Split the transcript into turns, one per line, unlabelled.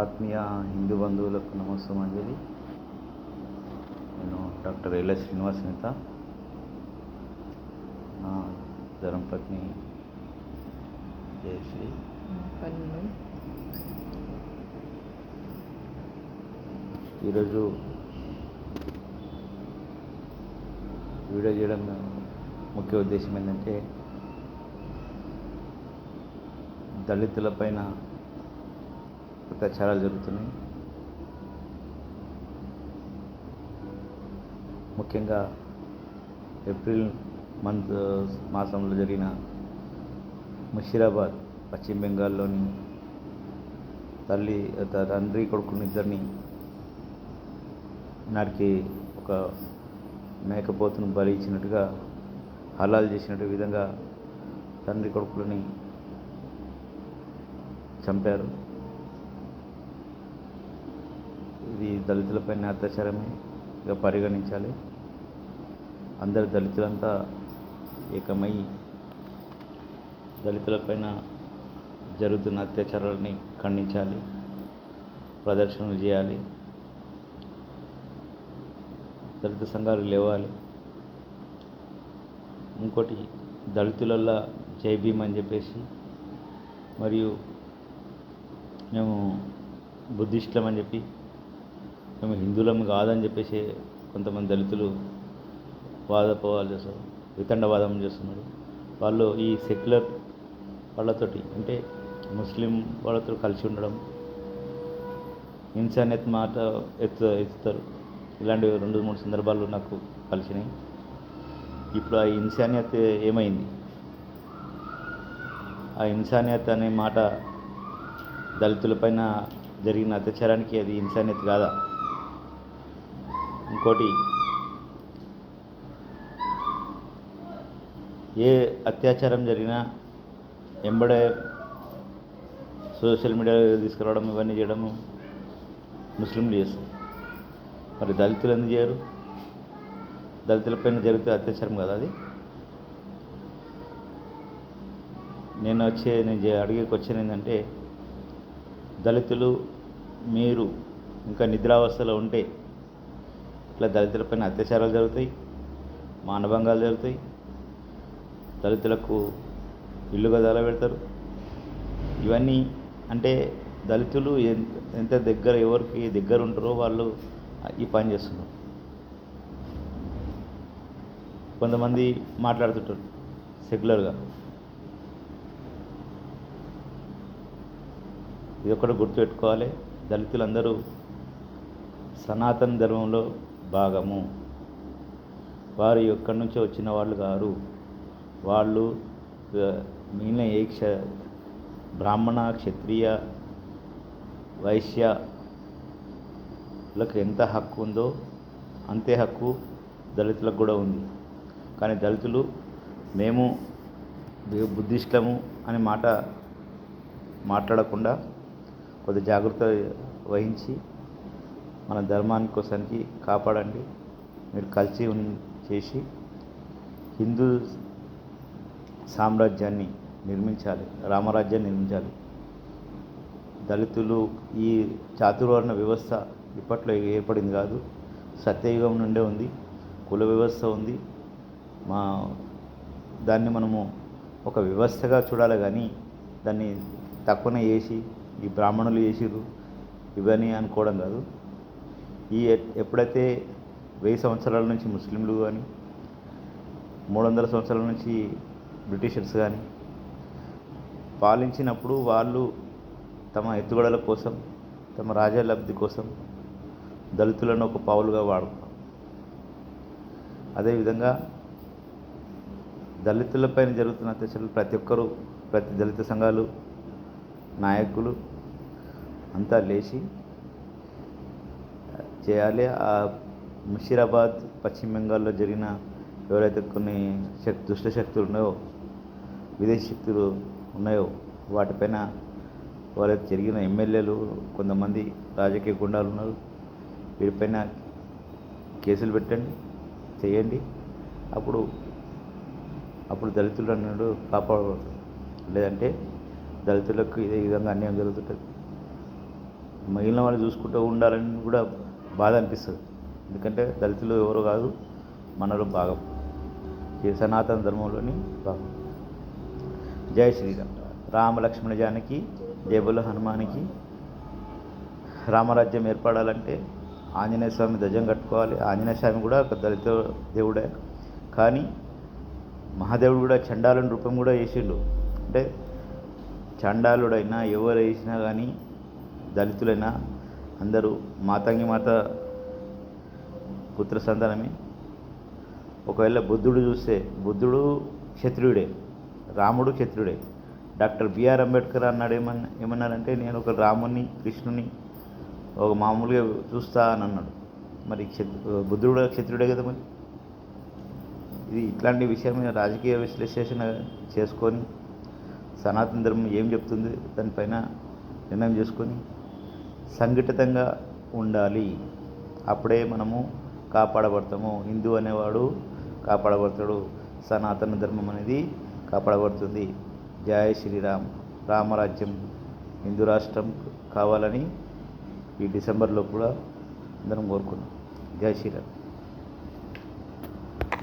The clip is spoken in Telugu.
ఆత్మీయ హిందూ బంధువులకు నమస్సుమాంజలి నేను డాక్టర్ ఎల్ఎస్ శ్రీనివాస్ నేత. నా ధర్మపత్ని జయశ్రీ. ఈరోజు వీడియో చేయడం ముఖ్య ఉద్దేశం ఏంటంటే దళితుల పైన అత్యాచారాలు జరుగుతున్నాయి. ముఖ్యంగా ఏప్రిల్ మంత్ మాసంలో జరిగిన ముషీరాబాద్ పశ్చిమ బెంగాల్లోని తల్లి త- తండ్రి కొడుకుని ఇద్దరిని నరికి ఒక మేకపోతును బలి ఇచ్చినట్టుగా హలాలు చేసినట్టు విధంగా తండ్రి కొడుకులని చంపారు. ఇది దళితులపైన ఇక పరిగణించాలి. అందరు దళితులంతా ఏకమై దళితులపైన జరుగుతున్న అత్యాచారాలని ఖండించాలి. ప్రదర్శనలు చేయాలి. దళిత సంఘాలు లేవాలి. ఇంకోటి దళితులల్లా జై భీమ్ అని చెప్పేసి మరియు మేము బుద్ధిస్టులం అని చెప్పి మేము హిందువులం కాదని చెప్పేసి కొంతమంది దళితులు వాదపోవాలు చేస్తారు వితండవాదం చేస్తున్నారు. వాళ్ళు ఈ సెక్యులర్ వాళ్ళతోటి అంటే ముస్లిం వాళ్ళతో కలిసి ఉండడం ఇన్సానియత్ మాట ఎత్తు ఎత్తుతారు. ఇలాంటి రెండు మూడు సందర్భాలు నాకు కలిసినాయి. ఇప్పుడు ఆ ఇన్సానియత్ ఏమైంది? ఆ ఇన్సానియత్ అనే మాట దళితులపైన జరిగిన అత్యాచారానికి అది ఇన్సానియత్ కాదా? ఇంకోటి ఏ అత్యాచారం జరిగినా ఎంబడే సోషల్ మీడియా తీసుకురావడం ఇవన్నీ చేయడము ముస్లింలు చేస్తారు. మరి దళితులు ఎందుకు చేయరు? దళితులపైన జరిగితే అత్యాచారం కదా అది? నేను వచ్చే నేను అడిగే క్వశ్చన్ ఏంటంటే దళితులు మీరు ఇంకా నిద్రావస్థలో ఉంటే ఇట్లా దళితులపైన అత్యాచారాలు జరుగుతాయి మానభంగాలు జరుగుతాయి. దళితులకు ఇల్లు గదాల పెడతారు. ఇవన్నీ అంటే దళితులు ఎంత ఎంత దగ్గర ఎవరికి దగ్గర ఉంటారో వాళ్ళు ఈ పని చేస్తున్నారు. కొంతమంది మాట్లాడుతుంటారు సెక్యులర్గా. ఇది ఒకటి గుర్తుపెట్టుకోవాలి. దళితులందరూ సనాతన ధర్మంలో భాగము. వారు ఎక్కడి నుంచో వచ్చిన వాళ్ళు గారు వాళ్ళు మిగిలిన ఏ క్ష బ్రాహ్మణ క్షత్రియ వైశ్యలకు ఎంత హక్కు ఉందో అంతే హక్కు దళితులకు కూడా ఉంది. కానీ దళితులు మేము బుద్ధిష్టము బుద్ధిస్టులము అనే మాట మాట్లాడకుండా కొద్ది జాగ్రత్త వహించి మన ధర్మాని కోసానికి కాపాడండి. మీరు కలిసి చేసి హిందూ సామ్రాజ్యాన్ని నిర్మించాలి రామరాజ్యాన్ని నిర్మించాలి. దళితులు ఈ చాతుర్వర్ణ వ్యవస్థ ఇప్పట్లో ఏర్పడింది కాదు. సత్యయుగం నుండే ఉంది కుల వ్యవస్థ ఉంది. మా దాన్ని మనము ఒక వ్యవస్థగా చూడాలి కానీ దాన్ని తక్కువనే చేసి ఈ బ్రాహ్మణులు చేసిరు ఇవన్నీ అనుకోవడం కాదు. ఈ ఎప్పుడైతే వెయ్యి సంవత్సరాల నుంచి ముస్లింలు కానీ మూడు వందల సంవత్సరాల నుంచి బ్రిటిషర్స్ కానీ పాలించినప్పుడు వాళ్ళు తమ ఎత్తుగడల కోసం తమ రాజ్య లబ్ధి కోసం దళితులను ఒక పావులుగా వాడుకున్నారు అదేవిధంగా దళితులపైన జరుగుతున్న అత్యాచారాలు ప్రతి ఒక్కరూ ప్రతి దళిత సంఘాలు నాయకులు అంతా లేచి చేయాలి. ఆ ముషీరాబాద్ పశ్చిమ బెంగాల్లో జరిగిన ఎవరైతే కొన్ని శక్ దుష్ట శక్తులు ఉన్నాయో విదేశీ శక్తులు ఉన్నాయో వాటిపైన వాళ్ళకి జరిగిన ఎమ్మెల్యేలు కొంతమంది రాజకీయ గుండాలు ఉన్నారు. వీరిపైన కేసులు పెట్టండి చేయండి. అప్పుడు అప్పుడు దళితులు అన్నాడు కాపాడబడతారు లేదంటే దళితులకు ఇదే విధంగా అన్యాయం జరుగుతుంటుంది. మిగిలిన వాళ్ళు చూసుకుంటూ ఉండాలని కూడా బాధ అనిపిస్తుంది. ఎందుకంటే దళితులు ఎవరు కాదు మనలో భాగం. ఈ సనాతన ధర్మంలోని భాగం. జై శ్రీరామ్. రామ లక్ష్మణ జానకి జయబుల హనుమానికి రామరాజ్యం ఏర్పడాలంటే ఆంజనేయ స్వామి ధ్వజం కట్టుకోవాలి. ఆంజనేయ స్వామి కూడా ఒక దళిత దేవుడే. కానీ మహాదేవుడు కూడా చండాలని రూపం కూడా వేసిండు. అంటే చండాలుడైనా ఎవరు వేసినా కానీ దళితులైనా అందరూ మాతంగి మాత పుత్ర సంతానమే. ఒకవేళ బుద్ధుడు చూస్తే బుద్ధుడు క్షత్రియుడే రాముడు క్షత్రియుడే. డాక్టర్ బిఆర్ అంబేద్కర్ అన్నాడు ఏమన్నా ఏమన్నారంటే నేను ఒక రాముని కృష్ణుని ఒక మామూలుగా చూస్తా అని అన్నాడు. మరి బుద్ధుడు కూడా క్షత్రియుడే కదా మరి? ఇది ఇట్లాంటి విషయం మీద రాజకీయ విశ్లేషణ చేసుకొని సనాతన ధర్మం ఏం చెప్తుంది దానిపైన నిర్ణయం చేసుకొని సంఘటితంగా ఉండాలి. అప్పుడే మనము కాపాడబడతాము. హిందూ అనేవాడు కాపాడబడతాడు. సనాతన ధర్మం అనేది కాపాడబడుతుంది. జయ శ్రీరామ్. రామరాజ్యం హిందూ రాష్ట్రం కావాలని ఈ డిసెంబర్లో కూడా అందరం కోరుకున్నాం. జై శ్రీరామ్.